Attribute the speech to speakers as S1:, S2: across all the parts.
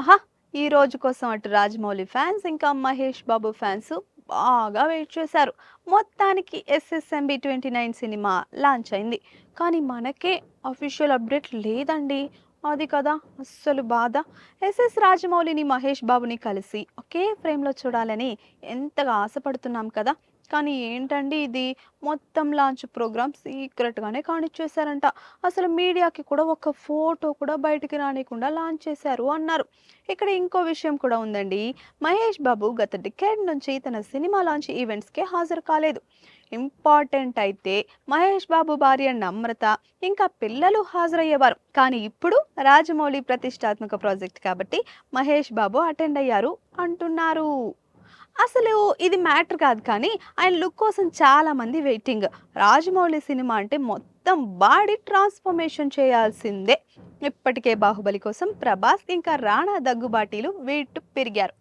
S1: ఆహా ఈ రోజు కోసం అటు రాజమౌళి ఫ్యాన్స్ ఇంకా మహేష్ బాబు ఫ్యాన్స్ బాగా వెయిట్ చేశారు. మొత్తానికి SSMB twenty nine cinema launch అయింది. కానీ మనకే అఫీషియల్ అప్డేట్ లేదండి. అది కదా అస్సలు బాధ. ఎస్ఎస్ రాజమౌళిని మహేష్ బాబుని కలిసి ఒకే ఫ్రేమ్లో చూడాలని ఎంతగా ఆశపడుతున్నాం కదా. కానీ ఏంటండి ఇది? మొత్తం లాంచ్ ప్రోగ్రామ్ సీక్రెట్గానే కానిచ్చేశారంట. అసలు మీడియాకి కూడా ఒక ఫోటో కూడా బయటికి రానికుండా లాంచ్ చేశారు అన్నారు. ఇక్కడ ఇంకో విషయం కూడా ఉందండి. మహేష్ బాబు గత డికేడ్ నుంచి తన సినిమా లాంచ్ ఈవెంట్స్కే హాజరు కాలేదు. ఇంపార్టెంట్ అయితే మహేష్ బాబు భార్య నమ్రత ఇంకా పిల్లలు హాజరయ్యేవారు. కానీ ఇప్పుడు రాజమౌళి ప్రతిష్టాత్మక ప్రాజెక్ట్ కాబట్టి మహేష్ బాబు అటెండ్ అయ్యారు అంటున్నారు. అసలు ఇది మ్యాటర్ కాదు కానీ ఆయన లుక్ కోసం చాలామంది వెయిటింగ్. రాజమౌళి సినిమా అంటే మొత్తం బాడీ ట్రాన్స్ఫర్మేషన్ చేయాల్సిందే. ఇప్పటికే బాహుబలి కోసం ప్రభాస్ ఇంకా రాణా దగ్గుబాటీలు వెయిట్ పెరిగారు.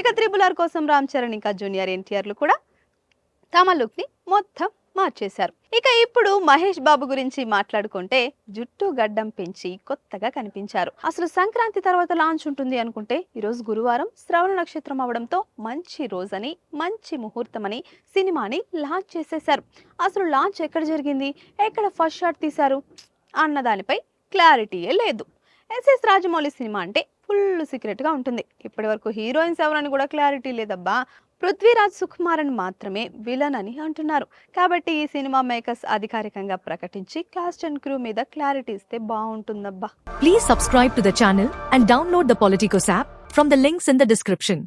S1: ఇక త్రిబుల్ ఆర్ కోసం రామ్ చరణ్ ఇంకా జూనియర్ ఎన్టీఆర్లు కూడా తమ లుక్ని మొత్తం మార్చేశారు. ఇక ఇప్పుడు మహేష్ బాబు గురించి మాట్లాడుకుంటే జుట్టు గడ్డం పెంచి కొత్తగా కనిపించారు. అసలు సంక్రాంతి తర్వాత లాంచ్ ఉంటుంది అనుకుంటే ఈరోజు గురువారం శ్రవణ నక్షత్రం అవడంతో మంచి రోజని మంచి ముహూర్తమని సినిమాని లాంచ్ చేసేశారు. అసలు లాంచ్ ఎక్కడ జరిగింది? ఎక్కడ ఫస్ట్ షాట్ తీశారు? అన్న దానిపై క్లారిటీయే లేదు. ఎస్ఎస్ రాజమౌళి సినిమా అంటే ఫుల్ సీక్రెట్గా ఉంటుంది. ఇప్పటి వరకు హీరోయిన్స్ ఎవరని కూడా క్లారిటీ లేదబ్బా. పృథ్వీరాజ్ సుకుమారన్ మాత్రమే విలన్ అని అంటున్నారు. కాబట్టి ఈ సినిమా మేకర్స్ అధికారికంగా ప్రకటించి క్లాస్ అండ్ క్రూ మీద క్లారిటీ ఇస్తే బాగుంటుందబ్బా.
S2: Please subscribe to the channel and download the app from the links in the description